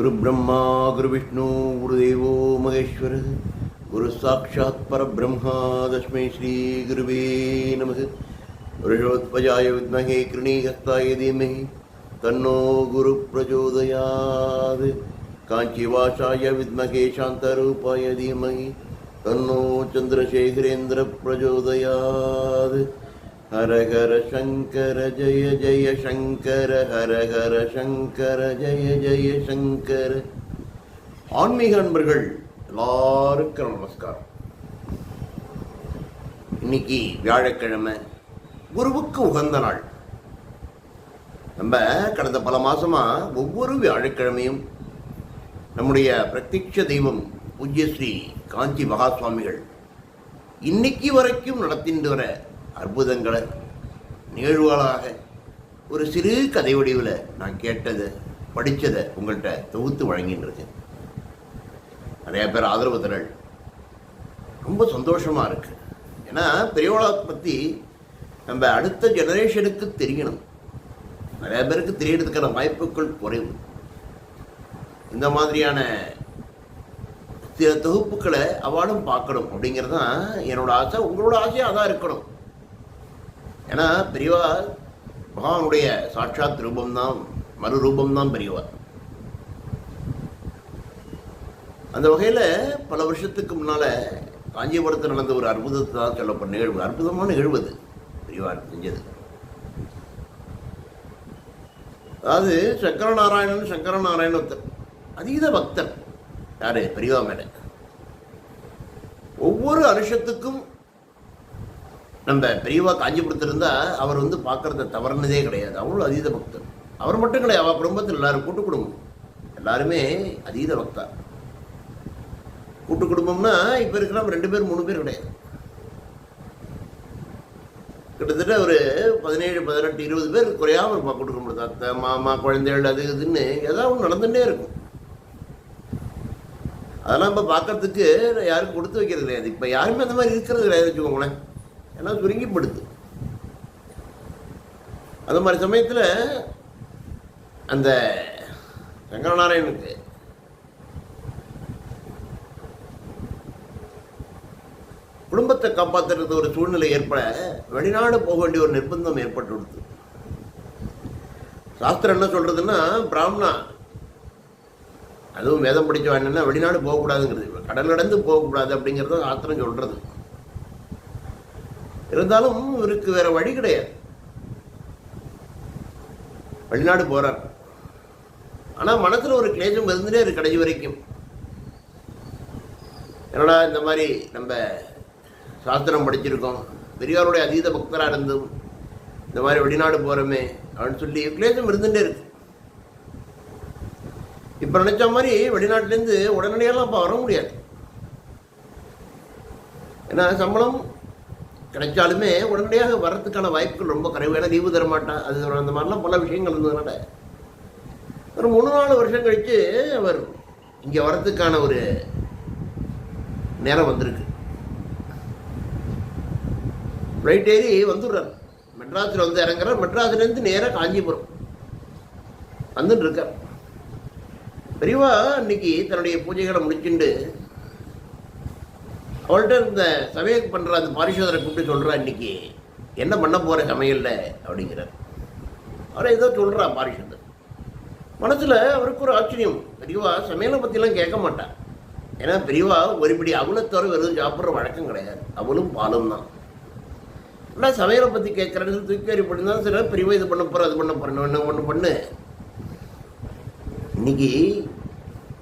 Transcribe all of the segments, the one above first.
குரு பிரம்மா குரு விஷ்ணு குரு தேவோ மகேஸ்வர். குரு சாட்சாத் பரபிரம்மா தஸ்மை ஸ்ரீ குருவே நமக. ரிஷோத்பஜாய வித்மகே கிருணீகஸ்தாய தீமகி. தன்னோ குரு பிரச்சோதயாது. காஞ்சிவாசாய வித்மகே சாந்தரூபாய தீமகி. தன்னோ சந்திரசேகரேந்திர பிரச்சோதயாது. ஹர ஹர சங்கர ஜெய ஜெய சங்கர ஹர ஹர சங்கர ஜெய ஜெய சங்கர. ஆன்மீக நண்பர்கள் எல்லாருக்கும் நமஸ்காரம். இன்னைக்கு வியாழக்கிழமை குருவுக்கு உகந்த நாள். நம்ம கடந்த பல மாதமாக ஒவ்வொரு வியாழக்கிழமையும் நம்முடைய பிரத்யட்ச தெய்வம் பூஜ்யஸ்ரீ காஞ்சி மகா சுவாமிகள் இன்னைக்கு வரைக்கும் நடத்திட்டு வர அற்புதங்களை நிகழ்வுகளாக ஒரு சிறு கதை வடிவில் நான் கேட்டதை படித்ததை உங்கள்கிட்ட தொகுத்து வழங்கின்றிருக்கேன் நிறைய பேர் ஆதரவு திரள். ரொம்ப சந்தோஷமாக இருக்குது ஏன்னா பெரியவளை பற்றி நம்ம அடுத்த ஜெனரேஷனுக்கு தெரியணும். நிறைய பேருக்கு தெரியறதுக்கான வாய்ப்புகள் குறைவு. இந்த மாதிரியான சில தொகுப்புகளை அவார்டும் பார்க்கணும் அப்படிங்கிறது தான் என்னோடய ஆசை. உங்களோட ஆசையும் அதான் இருக்கணும். ஏன்னா பெரியவா பகவானுடைய சாட்சாத் ரூபம்தான் மறு ரூபம்தான் பெரியவா அந்த வகையில் பல வருஷத்துக்கு முன்னால் காஞ்சிபுரத்தில் நடந்த ஒரு அற்புதத்தை தான் சொல்லப்பட்ட நிகழ்வு. அற்புதமான நிகழ்வு அது பெரியவா செஞ்சது. அதாவது சங்கரநாராயணன் சங்கரநாராயணத்தர் அதீத பக்தர். யாரு? பெரியவா மேலே. ஒவ்வொரு அனுஷத்துக்கும் நம்ம பெரியவா காஞ்சிபுரத்தில் இருந்தால் அவர் வந்து பார்க்கறத தவறுனதே கிடையாது. அவ்வளோ அதீத பக்தர். அவர் மட்டும் கிடையாது அவள் குடும்பத்தில் எல்லாரும் கூட்டு குடும்பம். எல்லாருமே அதீத பக்தா கூட்டு குடும்பம்னா இப்போ இருக்கிற ரெண்டு பேர் மூணு பேர் கிடையாது. கிட்டத்தட்ட ஒரு பதினேழு பதினெட்டு இருபது பேர் குறையாமல் இருப்பா கூட்டு குடும்பம் அத்தை மாமா குழந்தைகள் அது இதுன்னு ஏதாவது ஒன்று நடந்துகிட்டே இருக்கும். அதெல்லாம் இப்போ பார்க்கறதுக்கு யாரும் கொடுத்து வைக்கிறது கிடையாது. இப்போ யாருமே அந்த மாதிரி இருக்கிறது கிடையாது வச்சுக்கோங்களேன். எல்லாம் சுருங்கிப்படுது. அந்த மாதிரி சமயத்தில் அந்த சங்கரநாராயணனுக்கு குடும்பத்தை காப்பாற்றுறது ஒரு சூழ்நிலை ஏற்பட வெளிநாடு போக வேண்டிய ஒரு நிர்பந்தம் ஏற்பட்டு கொடுத்து சாஸ்திரம் என்ன சொல்றதுன்னா பிராமணா அதுவும் வேதம் படிச்ச என்னன்னா வெளிநாடு போகக்கூடாதுங்கிறது. கடல் கடந்து போகக்கூடாது அப்படிங்கிறத சாஸ்திரம் சொல்கிறது இருந்தாலும் இவருக்கு வேற வழி கிடையாது. வெளிநாடு போறார். ஆனா மனசுல ஒரு கிளேசம் இருந்துட்டே இருக்கு கடைசி வரைக்கும். என்னடா இந்த மாதிரி நம்ம சாஸ்திரம் படிச்சிருக்கோம். பெரியாருடைய அதீத பக்தராக இருந்தும் இந்த மாதிரி வெளிநாடு போகிறோமே அப்படின்னு சொல்லி கிளேசம் இருந்துட்டே இருக்கு. இப்போ நினைச்ச மாதிரி வெளிநாட்டிலேருந்து உடனடியெல்லாம் இப்போ வர முடியாது. ஏன்னா சம்பளம் கிடைச்சாலுமே உடனடியாக வர்றதுக்கான வாய்ப்புகள் ரொம்ப குறைவு. ஏன்னா லீவு தர மாட்டான் அது அந்த மாதிரிலாம் பல விஷயங்கள் இருந்ததுனால. ஒரு மூணு நாலு வருஷம் கழித்து அவர் இங்கே வர்றதுக்கான ஒரு நேரம் வந்திருக்கு. ஃப்ளைட் ஏறி வந்துடுறார். மெட்ராஸில் வந்து இறங்குறார். மெட்ராஸ்லேருந்து நேராக காஞ்சிபுரம் வந்துட்டு இருக்கார். பெரியவா இன்னைக்கு தன்னுடைய பூஜைகளை முடிச்சுட்டு அவள்கிட்ட இந்த சமையல் பண்ணுற அந்த பாரிசோதரை கூப்பிட்டு சொல்கிறா இன்றைக்கி என்ன பண்ண போகிற சமையலில்? அப்படிங்கிறார். அவரை ஏதோ சொல்கிறா பாரிசோதர் மனசில் அவருக்கு ஒரு ஆச்சரியம். பெரியவா சமையலை பற்றிலாம் கேட்க மாட்டான். ஏன்னா பெரியவா ஒருபடி அவளத்தோட வெறும் சாப்பிட்ற வழக்கம் கிடையாது. அவளும் பாலும் தான். இல்லை சமையலை பற்றி கேட்குறேன்னு தூக்கி அறி பண்ணிருந்தா சரி பெரியவா இது பண்ண போகிற அது பண்ண போகிறேன் என்ன ஒன்று பண்ணு. இன்னைக்கு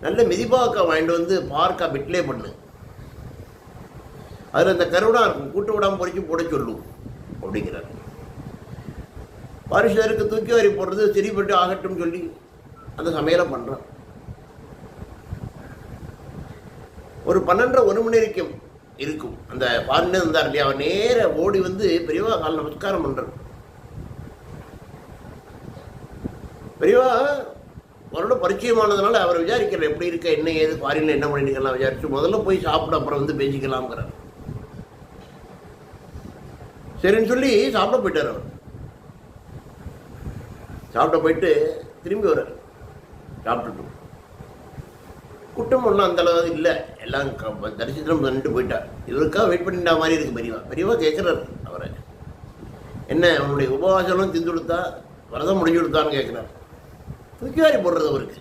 நல்ல மிதிபாக்கா வாங்கிட்டு வந்து பார்க்கா பிட்லே பண்ணு. அதில் அந்த கருவிடா இருக்கும் கூட்டு விடாமல் பொறிச்சு போட சொல்லும் அப்படிங்கிறார். பாரிஷருக்கு தூக்கி வாரி போடுறது சரிப்பட்டு ஆகட்டும் சொல்லி அந்த சமையலை பண்ணுறான் ஒரு பன்னெண்டரை ஒரு மணி வரைக்கும் இருக்கும். அந்த பாருன்னு இருந்தார் இல்லையா? அவன் நேர ஓடி வந்து பெரியவா கால நமஸ்காரம் பண்ணுறான் பெரியவா அவரோட பரிச்சயமானதுனால அவர் விசாரிக்கிறார் எப்படி இருக்க என்ன ஏது ஃபாரினில் என்ன பண்ணிக்கலாம் விசாரிச்சு முதல்ல போய் சாப்பிட அப்புறம் வந்து பேசிக்கலாம்ங்கிறார். சரின்னு சொல்லி சாப்பிட போயிட்டார் அவர். சாப்பிட போயிட்டு திரும்பி வர்றார். சாப்பிட்டுட்டு. குட்டம் ஒன்றும் அந்த அளவு இல்லை. எல்லாம் தரிசனம் பண்ணிட்டு போயிட்டார். இவருக்காக வெயிட் பண்ணிட்டா மாதிரி இருக்கு பெரியவா. பெரியவா கேட்குறாரு அவரை. என்ன அவனுடைய உபவாசம்லாம் திந்து கொடுத்தா விரதம் முடிஞ்சு கொடுத்தான்னு கேட்குறாரு தூக்கிவாரி போடுறது அவருக்கு.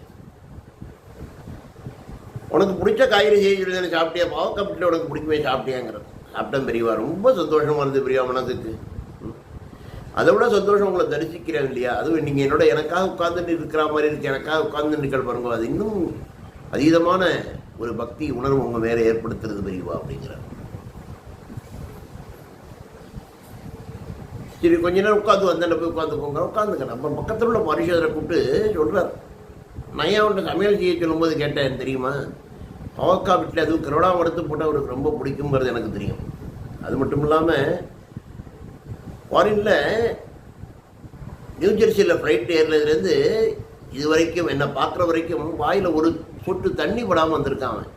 உனக்கு பிடிச்ச காய்கறி செய்ய சொல்லி தானே சாப்பிட்டியா? பாவக்காப்பிட்டு உனக்கு பிடிக்குமே சாப்பிட்டியாங்கிறது அப்படின் பெரியவா. ரொம்ப சந்தோஷமாக இருந்தது பெரியவா மனதுக்கு. அதை விட சந்தோஷம் உங்களை தரிசிக்கிறேன் இல்லையா? அதுவும் நீங்கள் என்னோட எனக்காக உட்கார்ந்துட்டு இருக்கிற மாதிரி இருக்கு. எனக்காக உட்கார்ந்து நிற்கிற பாருங்க. அது இன்னும் அதீதமான ஒரு பக்தி உணர்வு உங்கள் மேலே ஏற்படுத்துறது பெரியவா அப்படிங்கிற சரி கொஞ்ச நேரம் உட்காந்து வந்தேன் போய் உட்காந்துக்கோங்க உட்காந்துக்க நம்ம பக்கத்தில் உள்ள பரிசோதனை கூப்பிட்டு சொல்கிறார் நான் ஏன் அவன்கிட்ட சமையல் செய்ய சொல்லும்போது கேட்டேன் தெரியுமா? பாவக்கா வீட்டில் அதுவும் கரோடாவும் எடுத்து போட்டால் அவருக்கு ரொம்ப பிடிக்குங்கிறது எனக்கு தெரியும். அது மட்டும் இல்லாமல் ஃபாரினில் நியூஜெர்சியில் ஃப்ளைட் ஏறினதுலேருந்து இது வரைக்கும் என்னை பார்க்குற வரைக்கும் வாயில் ஒரு சொட்டு தண்ணி படாமல் வந்திருக்காங்க அவன்.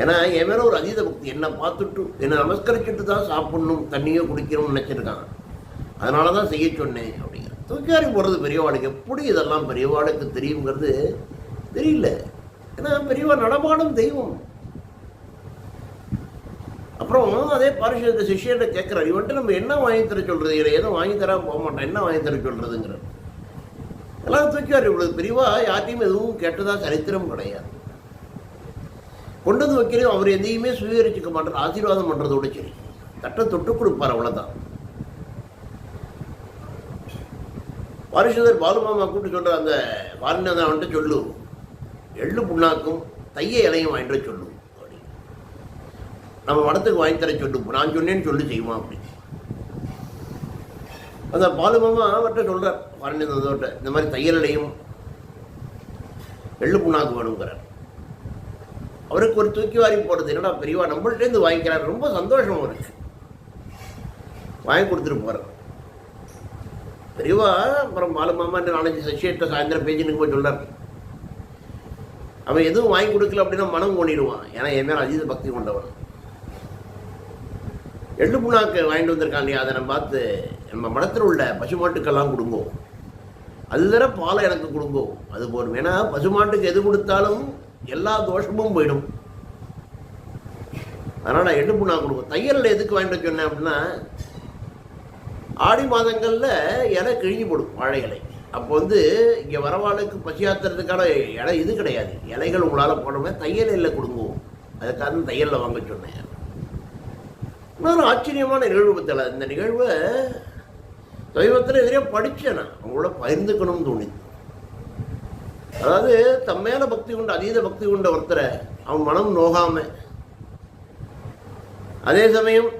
ஏன்னா என் மேலே ஒரு அதீத பக்தி. என்னை பார்த்துட்டு என்னை நமஸ்கரிச்சுட்டு தான் சாப்பிட்ணும் தண்ணியோ குடிக்கணும்னு நினச்சிருக்கான். அதனால தான் செய்ய சொன்னேன் அப்படிங்கிற. தூக்காரி போடுறது பெரியவாளுக்கு எப்படி இதெல்லாம் பெரியவாளுக்கு தெரியுங்கிறது தெரியல. ஏன்னா பெரியவா நடமாடும் தெய்வம். அப்புறம் அதே பாரிஷத்தை சிஷியர்கிட்ட கேட்குறாரு. இவன்ட்டு நம்ம என்ன வாங்கி தர சொல்கிறது இதை எதுவும் வாங்கி தராம போக மாட்டேன். என்ன வாங்கி தர சொல்கிறதுங்கிறார் எல்லாம் தூக்கிவார் இவ்வளவு பிரிவா யார்ட்டையும் எதுவும் கேட்டதா சரித்திரம் கிடையாது. கொண்டு வந்து வைக்கிறோம் அவர் எதையுமே சுவீகரிச்சுக்க மாட்டார். ஆசீர்வாதம் பண்ணுறதோட சரி. தட்டை தொட்டு கொடுப்பார் அவ்வளோதான் பரிசுதர் பாலுமாமா கூப்பிட்டு சொல்கிற அந்த வாரிநாதன் அவன்கிட்ட சொல்லு. எள்ளு புண்ணாக்கும் தைய இலையும் வாங்கிட்டு வர சொல்லு அப்படி. நம்ம மடத்துக்கு வாங்கி தர சொல்லு நான் சொன்னேன்னு சொல்லி செய்வான் அப்படி. அந்த பாலுமாமா அவர்கிட்ட சொல்கிறார் வாரிநாதன் இந்த மாதிரி தையல் இலையும் எள்ளு புண்ணாக்கு வேணுங்கிறார் அவருக்கு ஒரு தூக்கி வாரி போடுறது என்னடா பெரியவா நம்மள்டேருந்து வாங்கிக்கிறார். ரொம்ப சந்தோஷம் அவருக்கு. வாங்கி கொடுத்துட்டு போகிறார் பெரியவா அப்புறம் மாலுமாமா நாலஞ்சு சசியிட்ட சாயந்தரம் பேஜினுக்கு போய் சொல்கிறார் அவன் எதுவும் வாங்கி கொடுக்கல அப்படின்னா மனம் ஓடிடுவான் ஏன்னா என் மேல அதீத பக்தி கொண்டவன். எள்ளு புண்ணாக்கு வாங்கிட்டு வந்திருக்கான் இல்லையா? அதை நம்ம பார்த்து நம்ம மடத்தில் உள்ள பசுமாட்டுக்கெல்லாம் கொடுங்கோ. அது தர பாலை எனக்கு கொடுங்கோ. அது போதும். ஏன்னா பசுமாட்டுக்கு எது கொடுத்தாலும் எல்லா தோஷமும் போயிடும். அதனால் எள்ளு புண்ணாக்கு கொடுக்கும் தையலில் எதுக்கு வாங்கிட்டு வர சொன்னேன் அப்படின்னா ஆடி மாதங்களில் இலை கிழிஞ்சு போடும் வாழை இலை. அப்போ வந்து இங்கே வரவாளுக்கு பசியாத்துறதுக்கான இலை இது கிடையாது. இலைகள் உங்களால் போடணும் தையல் இல்லை கொடுங்குவோம். அதுக்காக தான் தையலில் வாங்க சொன்னேன். இன்னொரு ஆச்சரியமான நிகழ்வு பற்றலை இந்த நிகழ்வை சமீபத்தில் எதிரே படித்தேன் நான். அவங்களோட பகிர்ந்துக்கணும்னு தோணுது அதாவது தம் பக்தி கொண்ட அதீத பக்தி கொண்ட ஒருத்தரை அவன் மனம் நோகாமல் அதே சமயம்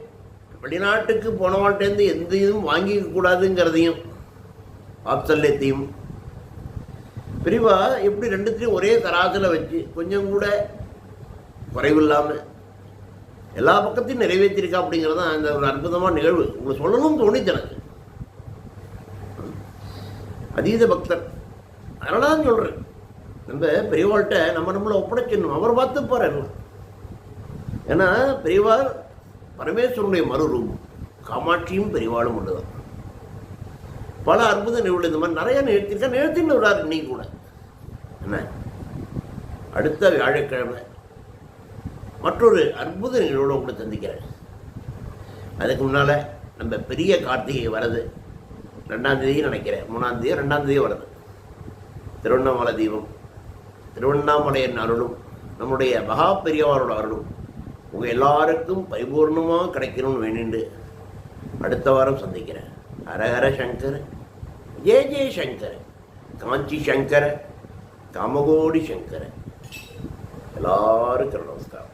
வெளிநாட்டுக்கு போனவாட்டேருந்து எந்த இதுவும் வாங்கிக்க கூடாதுங்கிறதையும் வாத்சல்யத்தையும். பிரிவா எப்படி ரெண்டுத்தையும் ஒரே தராசில் வச்சு கொஞ்சம் கூட குறைவில்லாமல் எல்லா பக்கத்தையும் நிறைவேற்றிருக்கா அப்படிங்கிறது தான் அந்த ஒரு அற்புதமான நிகழ்வு. உங்களுக்கு சொல்லணும்னு தோணிச்சு எனக்கு. அதீத பக்தர். அதனால தான் சொல்கிறேன் நம்ம பெரியவாள்கிட்ட நம்ம நம்மளை ஒப்படைச்சிடணும் அவர் பார்த்துப்பார் எல்லாம் ஏன்னா பெரியவாள் பரமேஸ்வரனுடைய மறுரூபம். காமாட்சியும் பெரியவாளும் ஒன்று தான் பல அற்புத நிகழ்வு இந்த மாதிரி நிறைய நிகழ்த்திருக்கா நிகழ்த்தின்னு விடாரு இன்னைக்கு கூட. என்ன? அடுத்த வியாழக்கிழமை மற்றொரு அற்புத நிகழ்வோடு உங்களை சந்திக்கிறேன். அதுக்கு முன்னால் நம்ம பெரிய கார்த்திகை வரது ரெண்டாம் நினைக்கிறேன். மூணாம் ரெண்டாந்தேதி ரெண்டாம் வருது. திருவண்ணாமலை தீபம் திருவண்ணாமலையின் அருளும் நம்முடைய மகா பெரியவாரோட அருளும் உங்கள் எல்லாருக்கும் பரிபூர்ணமாக கிடைக்கணும்னு வேண்டிண்டு அடுத்த வாரம் சந்திக்கிறேன். ஹரஹர சங்கர் ஜெய ஜெய சங்கர் காஞ்சி சங்கர காமகோடி சங்கர எல்லாருக்கும் நமஸ்காரம்